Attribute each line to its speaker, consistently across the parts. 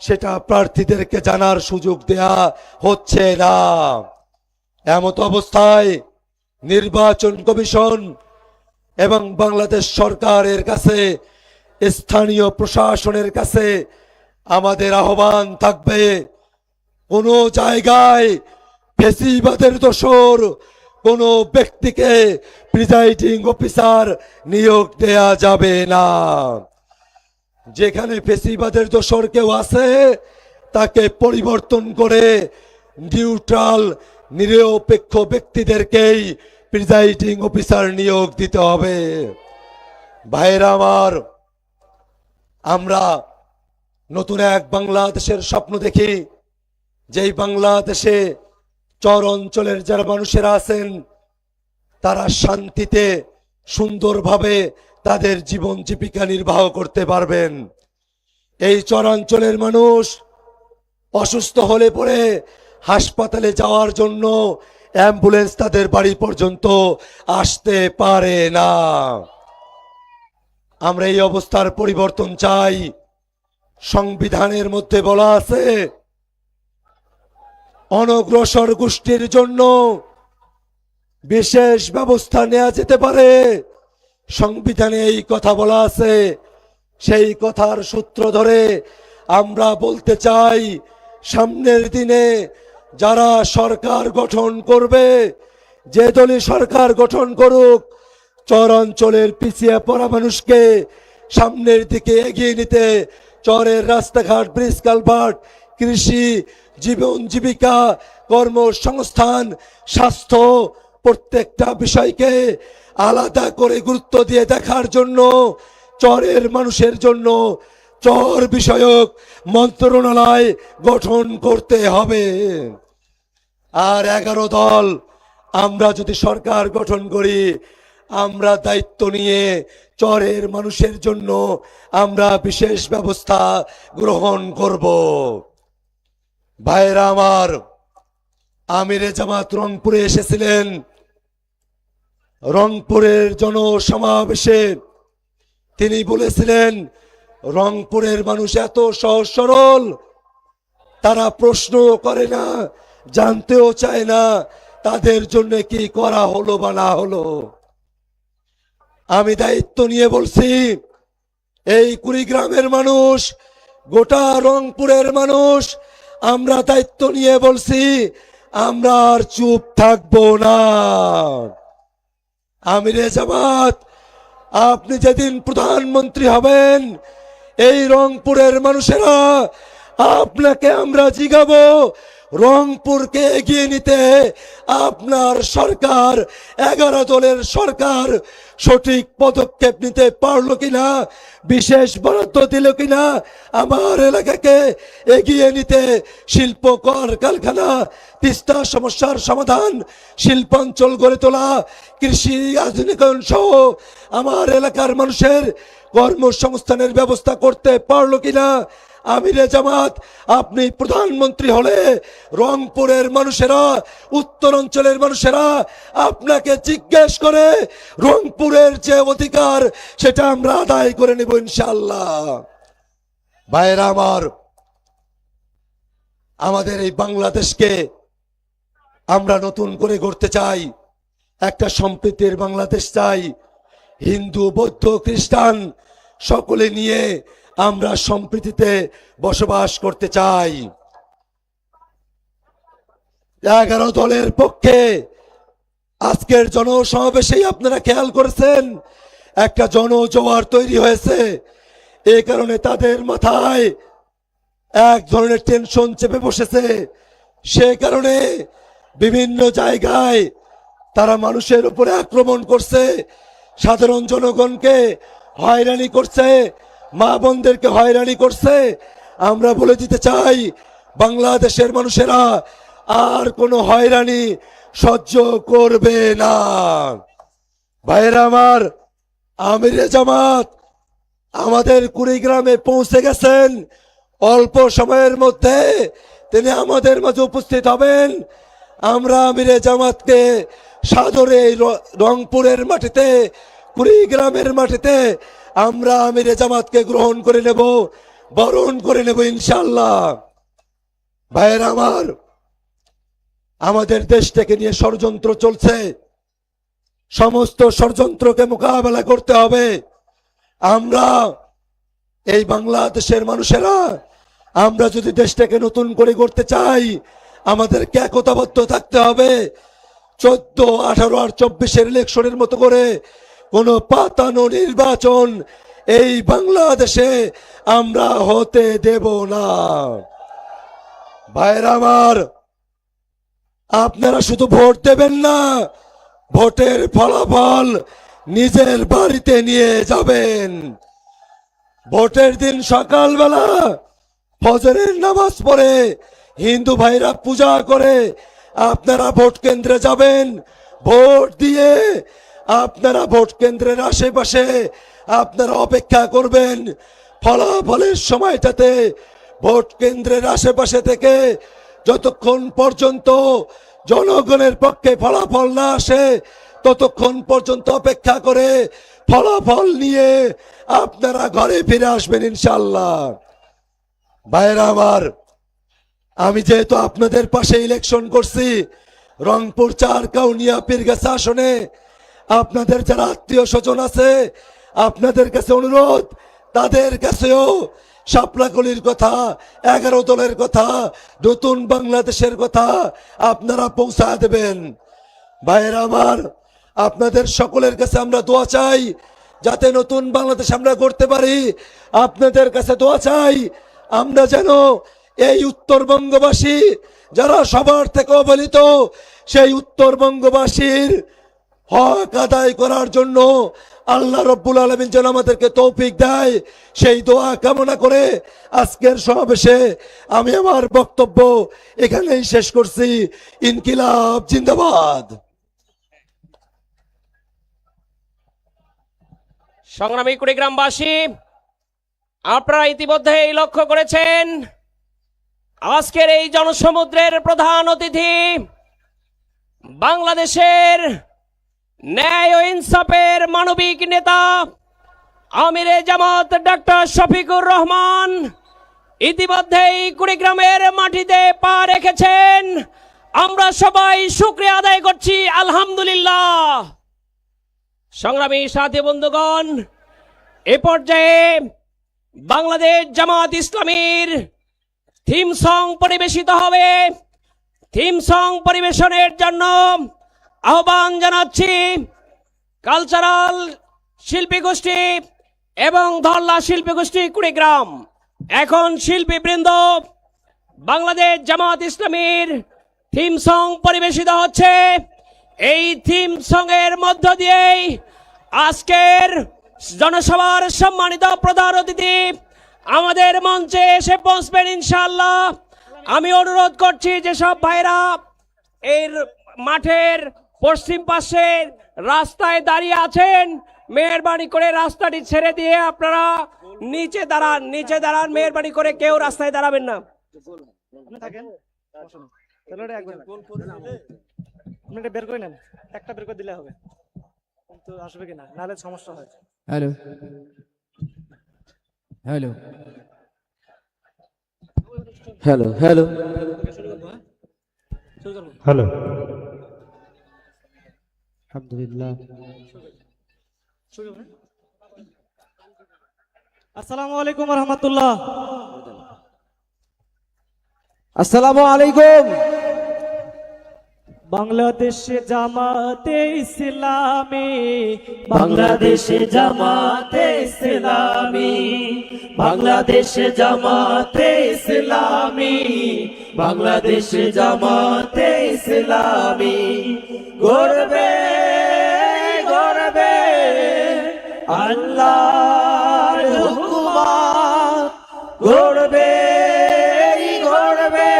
Speaker 1: সেটা প্রার্থীদেরকে জানার সুযোগ দেয়া হচ্ছে না। এমত অবস্থায় নির্বাচন কমিশন এবং বাংলাদেশ সরকারের কাছে, স্থানীয় প্রশাসনের কাছে আমাদের আহ্বান থাকবে, কোনো জায়গায় ফেসিবাদের দোষর কোনো ব্যক্তিকে প্রিজাইডিং অফিসার নিয়োগ দেয়া যাবে না। যেখানে ফেসিবাদের দোষর কেউ আছে, তাকে পরিবর্তন করে নিউট্রাল, নিরপেক্ষ ব্যক্তিদেরকেই প্রিজাইডিং অফিসার নিয়োগ দিতে হবে। ভাইরা আমার, আমরা নতুন এক বাংলাদেশের স্বপ্ন দেখি। যেই বাংলাদেশে চর অঞ্চলের যারা মানুষেরা আছেন, তারা শান্তিতে, সুন্দরভাবে তাদের জীবন জীবিকা নির্বাহ করতে পারবেন। এই চরাঞ্চলের মানুষ অসুস্থ হলে পরে হাসপাতালে যাওয়ার জন্য অ্যাম্বুলেন্স তাদের বাড়ি পর্যন্ত আসতে পারে না। আমরা এই অবস্থার পরিবর্তন চাই। সংবিধানের মধ্যে বলা আছে, অনগ্রসর গোষ্ঠীর জন্য বিশেষ ব্যবস্থা নেওয়া যেতে পারে। সংবিধানে এই কথা বলা আছে। সেই কথার সূত্র ধরে আমরা বলতে চাই, সামনের দিনে যারা সরকার গঠন করবে, যে দলই সরকার গঠন করুক, চরাঞ্চলের পিছিয়ে পড়া মানুষকে সামনের দিকে এগিয়ে নিতে চরের রাস্তাঘাট, ব্রিজ কালভার্ট, কৃষি, জীবন জীবিকা, কর্মসংস্থান, স্বাস্থ্য প্রত্যেকটা বিষয়কে আলাদা করে গুরুত্ব দিয়ে দেখার জন্য, চরের মানুষের জন্য চর বিষয়ক মন্ত্রণালয় গঠন করতে হবে। আর এগারো দল, আমরা যদি সরকার গঠন করি, আমরা দায়িত্ব নিয়ে চরের মানুষের জন্য আমরা বিশেষ ব্যবস্থা গ্রহণ করব। ভাইরা আমার, আমিরে জামাত রংপুরে এসেছিলেন। রংপুরের জনসমাবেশে তিনি বলেছিলেন, রংপুরের মানুষ এত সহজ সরল, তারা প্রশ্ন করে না, জানতেও চায় না, তাদের জন্য কি করা হলো বা না হলো। আমি দায়িত্ব নিয়ে বলছি, এই কুড়িগ্রামের মানুষ, গোটা রংপুরের মানুষ, আমরা দায়িত্ব নিয়ে বলছি, আমরা আর চুপ থাকব না। আমিরে জামাত আপনি যেদিন প্রধানমন্ত্রী হবেন এই রংপুরের মানুষেরা আপনাকে আমরা জিগাবো। রংপুরকে এগিয়ে নিতে আপনার সরকার, এগারো দলের সরকার সঠিক পদক্ষেপ নিতে পারল কিনা, বিশেষ বরাদ্দ দিল কিনা, আমার এলাকাকে এগিয়ে নিতে শিল্প কর কারখানা, তিস্তা সমস্যার সমাধান, শিল্পাঞ্চল গড়ে তোলা, কৃষি আধুনিকায়ন সহ আমার এলাকার মানুষের কর্মসংস্থানের ব্যবস্থা করতে পারল কিনা আমিরে জামাত, আপনি প্রধানমন্ত্রী হলে রংপুরের মানুষেরা, উত্তর অঞ্চলের মানুষেরা আপনাকে জিজ্ঞেস করে রংপুরের যে অধিকার, সেটা আমরা আদায় করে নেব ইনশাল্লাহ ভাইয়েরা আমার, আমাদের এই বাংলাদেশকে আমরা নতুন করে গড়তে চাই, একটা সম্প্রীতির বাংলাদেশ চাই, হিন্দু, বৌদ্ধ, খ্রিস্টান, সকলে নিয়ে আমরা সম্প্রীতিতে বসবাস করতে চাই। এগারো দলের পক্ষে আজকের জনসমাবেশেই আপনারা খেয়াল করেছেন, একটা জনজোয়ার তৈরি হয়েছে। এই কারণে তাদের মাথায় এক ধরনের টেনশন চেপে বসেছে। সে কারণে বিভিন্ন জায়গায় তারা মানুষের উপরে আক্রমণ করছে, সাধারণ জনগণকে হয়রানি করছে মা বোনদেরকে হয়রানি করছে। আমরা বলে দিতে চাই, বাংলাদেশের মানুষেরা আর কোনো হয়রানি সহ্য করবে না। ভাইয়েরা আমার, আমিরে জামাত আমাদের কুড়িগ্রামে পৌঁছে গেছেন। অল্প সময়ের মধ্যে তিনি আমাদের মাঝে উপস্থিত হবেন। আমরা আমিরে জামাতকে সাদরে রংপুরের মাটিতে, কুড়িগ্রামের মাটিতে আমরা আমিরে জামাতকে গ্রহণ করে নেব, বরণ করে নেব ইনশাল্লাহ ভাইয়ের আমার, আমাদের দেশটাকে নিয়ে ষড়যন্ত্র চলছে। সমস্ত ষড়যন্ত্রকে মোকাবেলা করতে হবে। আমরা, এই বাংলাদেশের মানুষেরা, আমরা যদি দেশটাকে নতুন করে করতে চাই, আমাদেরকে একতাবদ্ধ থাকতে হবে। চোদ্দ, আঠারো আর চব্বিশের ইলেকশনের মতো করে কোনো পাতানো নির্বাচন, এই বাংলাদেশে আমরা হতে দেব না। ভাইরা আমার, আপনারা শুধু ভোট দেবেন না, ভোটের ফলাফল নিজের বাড়িতে নিয়ে যাবেন। ভোটের দিন সকালবেলা ফজরের নামাজ পড়ে হিন্দু ভাইরা পূজা করে আপনারা ভোট কেন্দ্রে যাবেন। ভোট দিয়ে আপনারা ভোট কেন্দ্রের আশেপাশে আপনারা অপেক্ষা করবেন। ফলাফলের সময়টাতে ভোট কেন্দ্রের আশেপাশে থেকে যতক্ষণ পর্যন্ত জনগণের পক্ষে ফলাফল না আসে, ততক্ষণ পর্যন্ত অপেক্ষা করে ফলাফল নিয়ে আপনারা ঘরে ফিরে আসবেন ইনশাল্লাহ ভাইরা আমার, আমি যেহেতু আপনাদের পাশে ইলেকশন করছি, রংপুর চার, কাউনিয়া, পীরগাছা আসনে আপনাদের যারা আত্মীয় স্বজন আছে, আপনাদের কাছে অনুরোধ, তাদের কাছেও শাপলাকলির কথা, এগারো দলের কথা, নতুন বাংলাদেশের কথা আপনারা পৌঁছা দেবেন। ভাইয়েরা আমার, আপনাদের সকলের কাছে আমরা দোয়া চাই, যাতে নতুন বাংলাদেশ আমরা করতে পারি। আপনাদের কাছে দোয়া চাই, আমরা যেন এই উত্তরবঙ্গবাসী, যারা সবার থেকে অবহেলিত, সেই উত্তরবঙ্গবাসীর হক আদায় করার জন্য আল্লাহ রব্বুল আলমিন যেন আমাদেরকে তৌফিক দেয়। সেই দোয়া কামনা করে আজকের সমাবেশে আমি আমার বক্তব্য এখানেই শেষ করছি। ইনকিলাব, জিন্দাবাদ।
Speaker 2: সংগ্রামী কুড়িগ্রামবাসী, আপনারা ইতিমধ্যেই লক্ষ্য করেছেন, আজকের এই জনসমুদ্রের প্রধান অতিথি বাংলাদেশের ন্যায় ও ইনসাফের মানবিক নেতা আমিরে জামাত ডক্টর শফিকুর রহমান ইতিমধ্যেই কুড়িগ্রামের মাটিতে পা রেখেছেন। আমরা সবাই শুক্রিয়া আদায় করছি, আলহামদুলিল্লাহ। সংগ্রামী সাথী বন্ধুগণ, এ পর্যায়ে বাংলাদেশ জামাত ইসলামীর থিম সং পরিবেশিত হবে। থিম সং পরিবেশনের জন্য আহ্বান জানাচ্ছি কালচারাল শিল্পী গোষ্ঠী এবং ধল্লা শিল্পী গোষ্ঠী কুড়িগ্রাম। এখন শিল্পীবৃন্দ, বাংলাদেশ জামাত ইসলামীর থিম সং পরিবেশিত হচ্ছে। এই থিম সং এর মধ্য দিয়েই আজকের জনসভার সম্মানিত প্রধান অতিথি আমাদের মঞ্চে এসে পৌঁছবেন ইনশাল্লাহ আমি অনুরোধ করছি যেসব ভাইরা এর মাঠের পশ্চিম পাশে রাস্তায় দাঁড়িয়ে আছেন। মেহরবানি করে রাস্তাটি ছেড়ে দিয়ে আপনারা নিচে দাঁড়ান নিচে দাঁড়ান। মেহরবানি করে কেউ রাস্তায় দাঁড়াবেন না।
Speaker 3: বের করে নেন। একটা বের করে দিলে হবে। কিন্তু আসবে কিনা নাহলে সমস্যা হয়।
Speaker 4: Hello. Hello. Hello hello.
Speaker 5: Hello.
Speaker 4: আলহামদুলিল্লাহ।
Speaker 3: আসসালামু আলাইকুম রহমতুল্লাহ।
Speaker 4: আসসালামু আলাইকুম।
Speaker 3: বাংলাদেশে জামাতে ইসলামী
Speaker 6: বাংলাদেশে জামাতে ইসলামী বাংলাদেশে জামাতে ইসলামী বাংলাদেশে জামাতে ইসলামী গর্বে গর্বে গর্বে গর্বে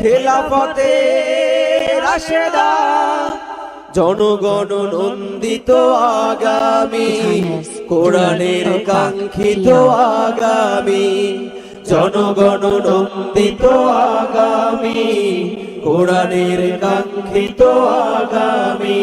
Speaker 6: খেলাফতে রাশেদা, জনগণ নন্দিত আগামী, কোরআনের কাঙ্ক্ষিত আগামী, জনগণ নন্দিত আগামী, কোরআনের কাঙ্ক্ষিত আগামী।